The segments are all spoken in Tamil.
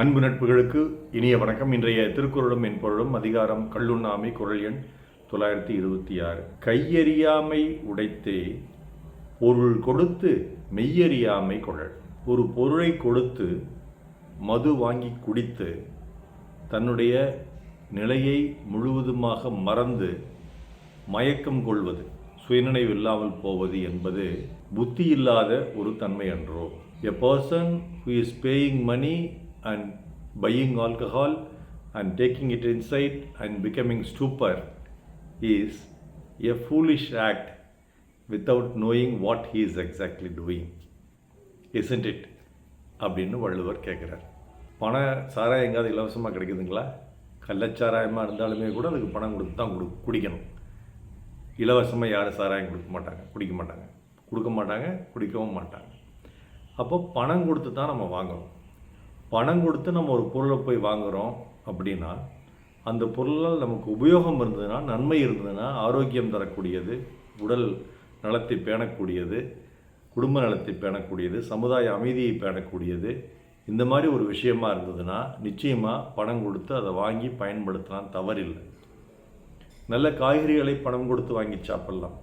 அன்பு நட்புகளுக்கு இனிய வணக்கம். இன்றைய திருக்குறளும் என்பொருளும் அதிகாரம் கல்லுண்ணாமை குரல் எண் தொள்ளாயிரத்தி இருபத்தி ஆறு. கையறியாமை உடைத்தே பொருள் கொடுத்து மெய்யறியாமை குழல். ஒரு பொருளை கொடுத்து மது வாங்கி குடித்து தன்னுடைய நிலையை முழுவதுமாக மறந்து மயக்கம் கொள்வது சுயநினைவு இல்லாமல் போவது என்பது புத்தி இல்லாத ஒரு தன்மை அன்றோ. A person who is paying money and buying alcohol and taking it inside and becoming stupor is a foolish act without knowing what he is exactly doing isn't it? அப்படின்னு வள்ளுவர் கேட்குறார் பண சாராயம் எங்காவது இலவசமாக கிடைக்குதுங்களா கள்ளச்சாராயமாக இருந்தாலுமே கூட அதுக்கு பணம் கொடுத்து தான் கொடு குடிக்கணும். இலவசமாக யாரும் சாராயம் கொடுக்க மாட்டாங்க குடிக்க மாட்டாங்க. கொடுக்க மாட்டாங்க குடிக்கவும் மாட்டாங்க. அப்போ பணம் கொடுத்து தான் நம்ம வாங்கணும். பணம் கொடுத்து நம்ம ஒரு பொருளை போய் வாங்குகிறோம் அப்படின்னா அந்த பொருளால் நமக்கு உபயோகம் இருந்ததுன்னா நன்மை இருந்ததுன்னா ஆரோக்கியம் தரக்கூடியது உடல் நலத்தை பேணக்கூடியது குடும்ப நலத்தை பேணக்கூடியது சமுதாய அமைதியை பேணக்கூடியது இந்த மாதிரி ஒரு விஷயமா இருந்ததுன்னா நிச்சயமாக பணம் கொடுத்து அதை வாங்கி பயன்படுத்தலாம் தவறில்லை. நல்ல காய்கறிகளை பணம் கொடுத்து வாங்கி சாப்பிட்லாம்.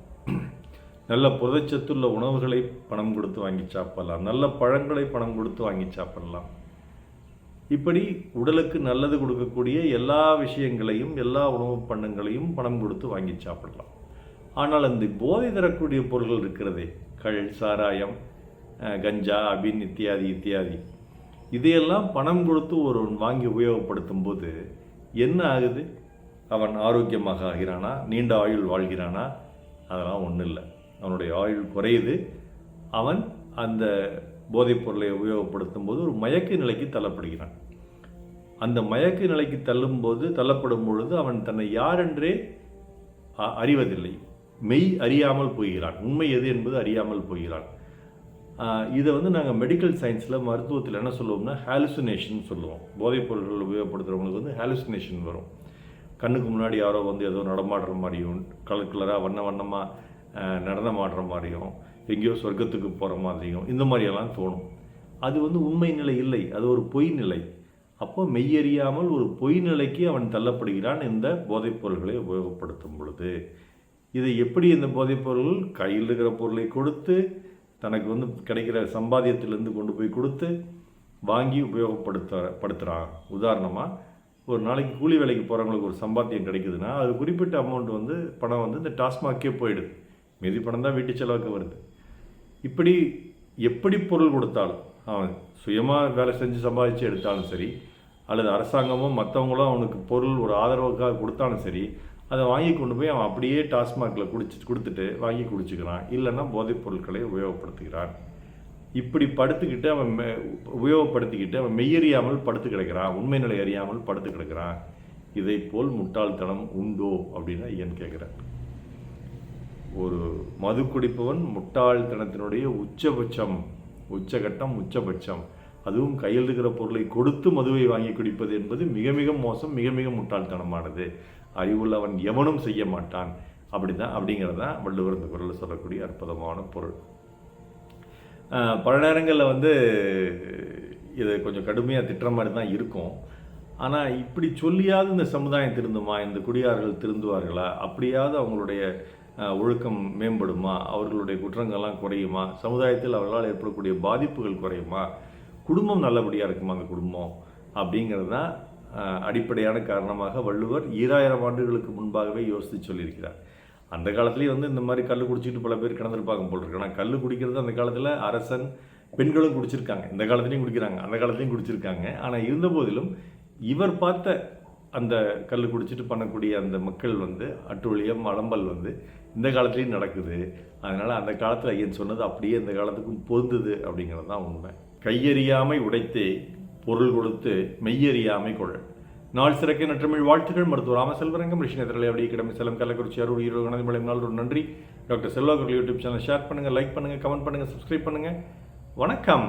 நல்ல புரதச்சத்துள்ள உணவுகளை பணம் கொடுத்து வாங்கி சாப்பிட்லாம். நல்ல பழங்களை பணம் கொடுத்து வாங்கி சாப்பிட்லாம். இப்படி உடலுக்கு நல்லது கொடுக்கக்கூடிய எல்லா விஷயங்களையும் எல்லா உணவுப் பண்ணங்களையும் பணம் கொடுத்து வாங்கி சாப்பிடலாம். ஆனால் அந்த போதை தரக்கூடிய பொருள்கள் இருக்கிறதே கள் சாராயம் கஞ்சா அபின் இத்தியாதி இத்தியாதி. இதையெல்லாம் பணம் கொடுத்து ஒருவன் வாங்கி உபயோகப்படுத்தும் போது என்ன ஆகுது? அவன் ஆரோக்கியமாக ஆகிறானா? நீண்ட ஆயுள் வாழ்கிறானா? அதெல்லாம் ஒன்றும் இல்லை அவனுடைய ஆயுள் குறையுது. அவன் அந்த போதைப் பொருளை உபயோகப்படுத்தும் போது ஒரு மயக்க நிலைக்கு தள்ளப்படுகிறான். அந்த மயக்க நிலைக்கு தள்ளும்போது தள்ளப்படும் பொழுது அவன் தன்னை யாரென்றே அ- அறிவதில்லை. மெய் அறியாமல் போகிறான். உண்மை எது என்பது அறியாமல் போகிறான். இதை வந்து நாங்கள் மெடிக்கல் சயின்ஸில் மருத்துவத்தில் என்ன சொல்லுவோம்னா ஹாலுசினேஷன் சொல்லுவோம். போதைப் பொருட்கள் உபயோகப்படுத்துகிறவங்களுக்கு வந்து ஹாலுசினேஷன் வரும். கண்ணுக்கு முன்னாடி யாரோ வந்து ஏதோ நடமாடுற மாதிரியும் கலர் கலராக வண்ண வண்ணமாக நடனமாடுற மாதிரியும் எங்கேயோ சொர்க்கத்துக்கு போகிற மாதிரியும் இந்த மாதிரியெல்லாம் தோணும். அது வந்து உண்மை நிலை இல்லை. அது ஒரு பொய் நிலை. அப்போ மெய்யறியாமல் ஒரு பொய் நிலைக்கு அவன் தள்ளப்படுகிறான் இந்த போதைப் பொருள்களை உபயோகப்படுத்தும் பொழுது இதை எப்படி இந்த போதைப் பொருள் கையில் இருக்கிற பொருளை கொடுத்து தனக்கு வந்து கிடைக்கிற சம்பாத்தியத்திலேருந்து கொண்டு போய் கொடுத்து வாங்கி உபயோகப்படுத்த படுத்துகிறான் உதாரணமாக ஒரு நாளைக்கு கூலி வேலைக்கு போகிறவங்களுக்கு ஒரு சம்பாத்தியம் கிடைக்குதுன்னா அது குறிப்பிட்ட அமௌண்ட் வந்து பணம் வந்து இந்த டாஸ்மாக்கே போயிடுது. மீதி பணம் தான் வீட்டு செலவுக்கு வருது. இப்படி எப்படி பொருள் கொடுத்தாலும் அவன் சுயமாக வேலை செஞ்சு சம்பாதிச்சு எடுத்தாலும் சரி அல்லது அரசாங்கமும் மற்றவங்களும் அவனுக்கு பொருள் ஒரு ஆதரவுக்காக கொடுத்தாலும் சரி அதை வாங்கி கொண்டு போய் அவன் அப்படியே டாஸ்மாகில் குடிச்சு கொடுத்துட்டு வாங்கி குடிச்சுக்கிறான். இல்லைன்னா போதைப் பொருட்களை உபயோகப்படுத்துகிறான். இப்படி படுத்துக்கிட்டு அவன் மெ- உபயோகப்படுத்திக்கிட்டு அவன் மெய்யறியாமல் படுத்து கிடக்கிறான். உண்மை நிலை அறியாமல் படுத்து கிடக்கிறான். இதை போல் முட்டாள்தனம் உண்டோ? அப்படின்னு ஐயன் கேட்குறேன். ஒரு மது குடிப்பவன் முட்டாள்தனத்தினுடைய உச்சபட்சம் உச்சகட்டம் உச்சபட்சம். அதுவும் கையில் இருக்கிற பொருளை கொடுத்து மதுவை வாங்கி குடிப்பது என்பது மிக மிக மோசம் மிக மிக முட்டாள்தனமானது. அறிவுள்ளவன் எவனும் செய்ய மாட்டான். அப்படிதான் அப்படிங்கிறது தான் வள்ளுவர் இந்த குரலில் சொல்லக்கூடிய அற்புதமான பொருள். பல நேரங்களில் வந்து இது கொஞ்சம் கடுமையாக திட்டுற மாதிரி தான் இருக்கும். ஆனால் இப்படி சொல்லியாவது இந்த சமுதாயம் திருந்துமா? இந்த குடியார்கள் திருந்துவார்களா? அப்படியாவது அவங்களுடைய ஒழுக்கம் மேம்படுமா? அவர்களுடைய குற்றங்கள்லாம் குறையுமா? சமுதாயத்தில் அவர்களால் ஏற்படக்கூடிய பாதிப்புகள் குறையுமா? குடும்பம் நல்லபடியாக இருக்குமா அந்த குடும்பம்? அப்படிங்கிறது தான் அடிப்படையான காரணமாக வள்ளுவர் ஈராயிரம் ஆண்டுகளுக்கு முன்பாகவே யோசித்து சொல்லியிருக்கிறார். அந்த காலத்துலேயும் வந்து இந்த மாதிரி கல் குடிச்சிட்டு பல பேர் கிடந்திருப்பாங்க போல் இருக்கு. ஆனால் கல் குடிக்கிறது அந்த காலத்தில் அரசன் பெண்களும் குடிச்சிருக்காங்க. இந்த காலத்துலேயும் குடிக்கிறாங்க அந்த காலத்துலேயும் குடிச்சிருக்காங்க. ஆனால் இருந்த போதிலும் இவர் பார்த்த அந்த கல் குடிச்சிட்டு பண்ணக்கூடிய அந்த மக்கள் வந்து அட்டுழியம் அலம்பல் வந்து இந்த காலத்துலேயும் நடக்குது. அதனால் அந்த காலத்தில் ஐயன் சொன்னது அப்படியே இந்த காலத்துக்கும் பொருந்துது அப்படிங்கிறது தான் உண்மை. கையறியாமை உடைத்தே பொருள் கொடுத்து மெய்யறியாமை கொள். நாள் சிறக்க நற்றமிழ் வாழ்த்துக்கள். மருத்துவ ராமசெல்வரங்கம் ரிஷினேதரலை அப்படியே கிடமை செல்லம் கள்ளக்குறிச்சி அருள் ஈரோடு கணதிமலை நாள் ஒரு நன்றி. Doctor Selva YouTube channel share பண்ணுங்கள் லைக் பண்ணுங்கள் கமெண்ட் பண்ணுங்கள் சப்ஸ்கிரைப் பண்ணுங்கள் வணக்கம்.